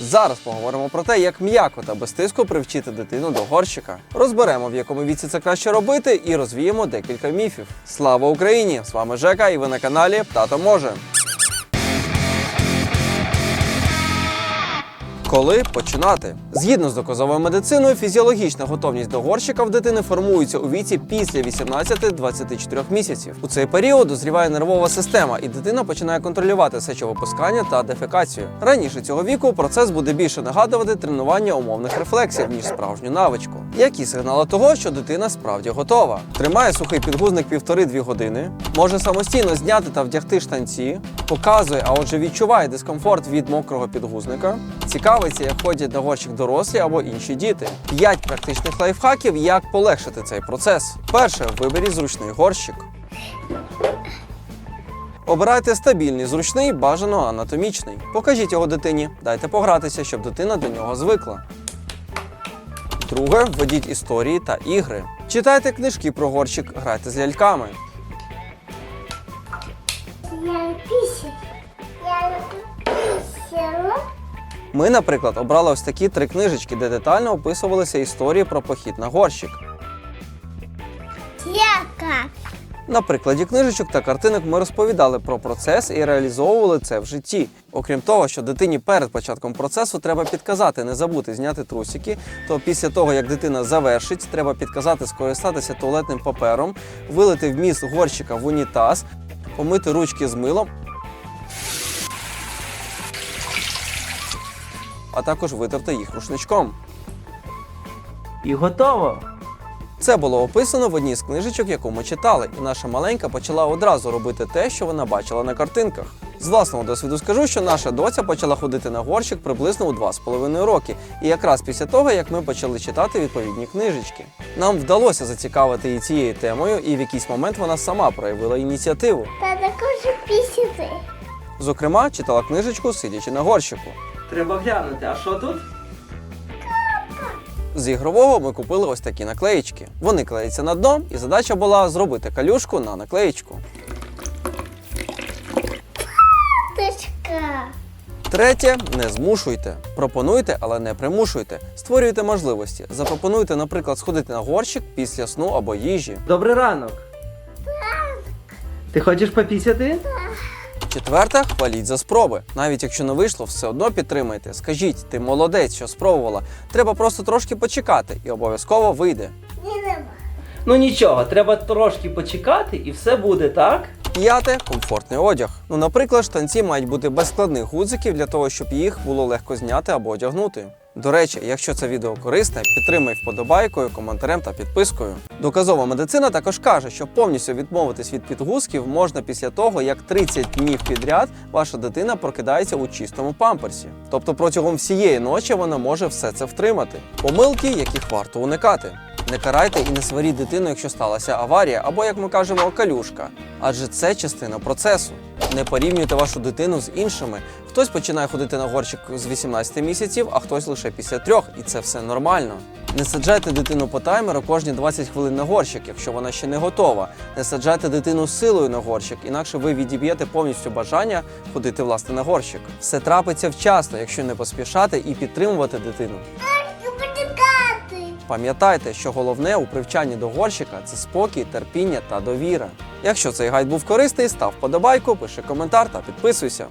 Зараз поговоримо про те, як м'яко та без тиску привчити дитину до горщика. Розберемо, в якому віці це краще робити, і розвіємо декілька міфів. Слава Україні! З вами Жека, і ви на каналі Тато може. Коли починати? Згідно з доказовою медициною, фізіологічна готовність до горщика в дитини формується у віці після 18-24 місяців. У цей період дозріває нервова система, і дитина починає контролювати сечовипускання та дефекацію. Раніше цього віку процес буде більше нагадувати тренування умовних рефлексів, ніж справжню навичку. Які сигнали того, що дитина справді готова? Тримає сухий підгузник півтори-дві години, може самостійно зняти та вдягти штанці, показує, а отже відчуває дискомфорт від мокрого підгузника. Цікавиться, як ходять на горщик дорослі або інші діти. П'ять практичних лайфхаків, як полегшити цей процес. Перше, виберіть зручний горщик. Обирайте стабільний, зручний, бажано анатомічний. Покажіть його дитині, дайте погратися, щоб дитина до нього звикла. Друге, введіть історії та ігри. Читайте книжки про горщик, грайте з ляльками. Я писю. Я писю. Ми, наприклад, обрали ось такі три книжечки, де детально описувалися історії про похід на горщик. Яка? На прикладі книжечок та картинок ми розповідали про процес і реалізовували це в житті. Окрім того, що дитині перед початком процесу треба підказати не забути зняти трусики, то після того, як дитина завершить, треба підказати скористатися туалетним папером, вилити вміст горщика в унітаз, помити ручки з милом, а також витерти їх рушничком. І готово. Це було описано в одній з книжечок, яку ми читали, і наша маленька почала одразу робити те, що вона бачила на картинках. З власного досвіду скажу, що наша доця почала ходити на горщик приблизно у 2,5 роки, і якраз після того, як ми почали читати відповідні книжечки. Нам вдалося зацікавити її цією темою, і в якийсь момент вона сама проявила ініціативу. Та також писати. Зокрема, читала книжечку, сидячи на горщику. Треба глянути, а що тут? З ігрового ми купили ось такі наклеїчки. Вони клеються на дно, і задача була зробити калюшку на наклеїчку. Точка. Третє не змушуйте. Пропонуйте, але не примушуйте. Створюйте можливості. Запропонуйте, наприклад, сходити на горщик після сну або їжі. Добрий ранок. Ти хочеш попісяти? Четверте, хваліть за спроби. Навіть якщо не вийшло, все одно підтримайте. Скажіть, ти молодець, що спробувала. Треба просто трошки почекати, і обов'язково вийде. Ну нічого, треба трошки почекати і все буде, так? П'яте комфортний одяг. Ну, наприклад, штанці мають бути без складних гудзиків для того, щоб їх було легко зняти або одягнути. До речі, якщо це відео корисне, підтримай вподобайкою, коментарем та підпискою. Доказова медицина також каже, що повністю відмовитись від підгузків можна після того, як 30 днів підряд ваша дитина прокидається у чистому памперсі. Тобто протягом всієї ночі вона може все це втримати. Помилки, яких варто уникати. Не карайте і не сваріть дитину, якщо сталася аварія, або, як ми кажемо, калюшка. Адже це частина процесу. Не порівнюйте вашу дитину з іншими. Хтось починає ходити на горщик з 18 місяців, а хтось лише після трьох, і це все нормально. Не саджайте дитину по таймеру кожні 20 хвилин на горщик, якщо вона ще не готова. Не саджайте дитину силою на горщик, інакше ви відіб'єте повністю бажання ходити власне на горщик. Все трапиться вчасно, якщо не поспішати і підтримувати дитину. Пам'ятайте, що головне у привчанні до горщика це спокій, терпіння та довіра. Якщо цей гайд був корисний, став вподобайку, пиши коментар та підписуйся.